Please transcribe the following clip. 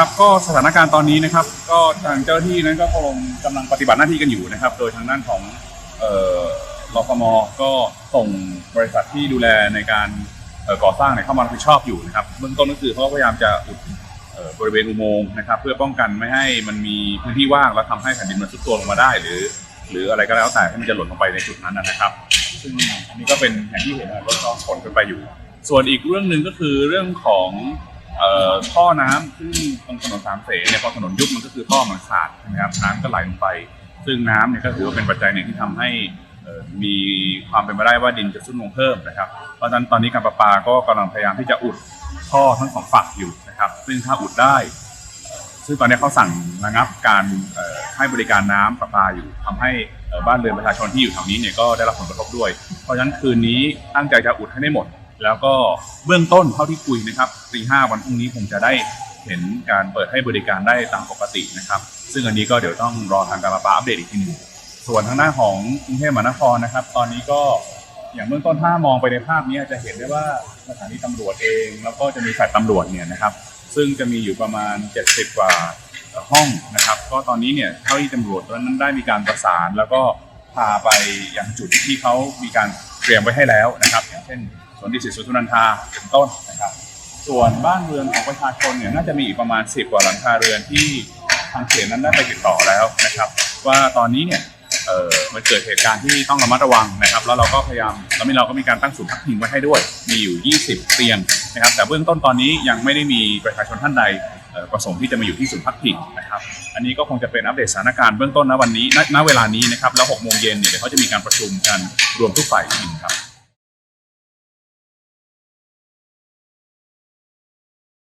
ครับก็สถานการณ์ตอนนี้นะครับ ก็ทางเจ้าหน้าที่นั้นก็คงกำลังปฏิบัติหน้าที่กันอยู่นะครับ โดยทางด้านของเอ่อรฟมก็ส่งบริษัทที่ดูแลในการเอ่อก่อสร้างเนี่ยเข้ามารับผิดชอบอยู่นะครับเบื้องต้นก็คือเขาพยายามจะอุดเอ่อบริเวณอุโมงค์นะครับ เพื่อป้องกันไม่ให้มันมีพื้นที่ว่างแล้วทำให้แผ่นดินมันทรุดตัวลงมาได้ หรือ หรืออะไรก็แล้วแต่ที่มันจะหล่นลงไปในจุดนั้นนะครับ ซึ่งอันนี้ก็เป็นอย่างที่เห็นนะรถก็ขนกันไปอยู่ ส่วนอีกเรื่องหนึ่งก็คือเรื่องของ เอ่อท่อน้ำซึ่งตรงถนนสามเสนเนี่ยพอถนนยุบมันก็คือท่อมันขาดนะครับน้ำก็ไหลลงไป ซึ่งน้ำเนี่ยก็ถือว่าเป็นปัจจัยหนึ่งที่ทำให้เอ่อมีความเป็นไปได้ว่าดินจะซุดลงเพิ่มนะครับ เพราะฉะนั้นตอนนี้การประปาก็กำลังพยายามที่จะอุดท่อทั้งสองฝั่งอยู่นะครับ ซึ่งถ้าอุดได้ ซึ่งตอนนี้เขาสั่งระงับการเอ่อให้บริการน้ำประปาอยู่ทำให้เอ่อบ้านเรือนประชาชนที่อยู่แถวนี้เนี่ยก็ได้รับผลกระทบด้วย เพราะฉะนั้นคืนนี้ตั้งใจจะอุดให้ได้หมด แล้วก็เบื้องต้นเท่าที่คุยนะครับตีห้าวันพรุ่งนี้คงจะได้เห็นการเปิดให้บริการได้ตามปกตินะครับ ซึ่งอันนี้ก็เดี๋ยวต้องรอทางการประปาอัปเดตอีกทีหนึงส่วนทางด้าของกรุงเทพมหานครนะครับ ตอนนี้ก็อย่างเบื้องต้นถ้ามองไปในภาพนี้จะเห็นได้ว่าสถานีตำรวจเอง แล้วก็จะมีฝ่ายตำรวจเนี่ยนะครับ ซึ่งจะมีอยู่ประมาณ 70 กว่าห้องนะครับ ก็ตอนนี้เนี่ยเท่าที่ตำรวจนั้นได้มีการประสาน แล้วก็พาไปอยังจุดที่เขามีการเตรียมไว้ให้แล้วนะครับ อย่างเช่น สวนดิสิตสวนสุนันทาเป็นต้นนะครับ ส่วนบ้านเรือนของประชาชนเนี่ยน่าจะมีอีกประมาณ 10 กว่าหลังคาเรือนที่ทางเขตนั้นได้ไปติดต่อแล้วนะครับ ว่าตอนนี้เนี่ยเออมันเกิดเหตุการณ์ที่ต้องระมัดระวังนะครับ แล้วเราก็พยายามแล้วมีเราก็มีการตั้งศูนย์พักพิงไว้ให้ด้วย มีอยู่ 20 เตียงนะครับ แต่เบื้องต้นตอนนี้ยังไม่ได้มีประชาชนท่านใดประสงค์ที่จะมาอยู่ที่ศูนย์พักพิงนะครับ อันนี้ก็คงจะเป็นอัปเดตสถานการณ์เบื้องต้นณวันนี้ณเวลานี้นะครับ แล้ว6โมงเย็นเนี่ยเดี๋ยวเขาจะมีการประชุมกันรวมทุกฝ่ายอีกครับ